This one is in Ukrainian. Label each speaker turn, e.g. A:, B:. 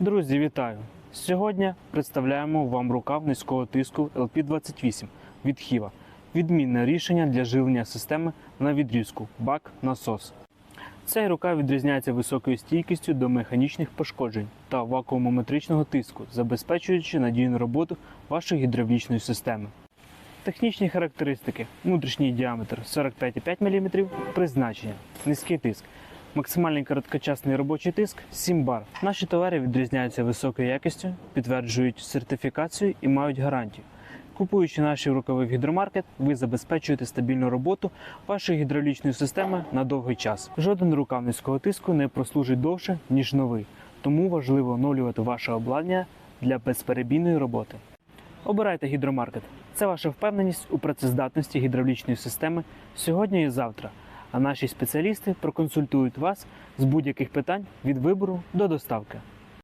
A: Друзі, вітаю! Сьогодні представляємо вам рукав низького тиску LP28 від Хіва. Відмінне рішення для живлення системи на відрізку бак насос. Цей рукав відрізняється високою стійкістю до механічних пошкоджень та вакуумометричного тиску, забезпечуючи надійну роботу вашої гідравлічної системи. Технічні характеристики: внутрішній діаметр 45,5 мм, призначення, низький тиск, максимальний короткочасний робочий тиск 7 бар. Наші товари відрізняються високою якістю, підтверджують сертифікацію і мають гарантію. Купуючи наші рукави в гідромаркет, ви забезпечуєте стабільну роботу вашої гідравлічної системи на довгий час. Жоден рукав низького тиску не прослужить довше, ніж новий, тому важливо оновлювати ваше обладнання для безперебійної роботи. Обирайте гідромаркет. Це ваша впевненість у працездатності гідравлічної системи сьогодні і завтра. А наші спеціалісти проконсультують вас з будь-яких питань від вибору до доставки.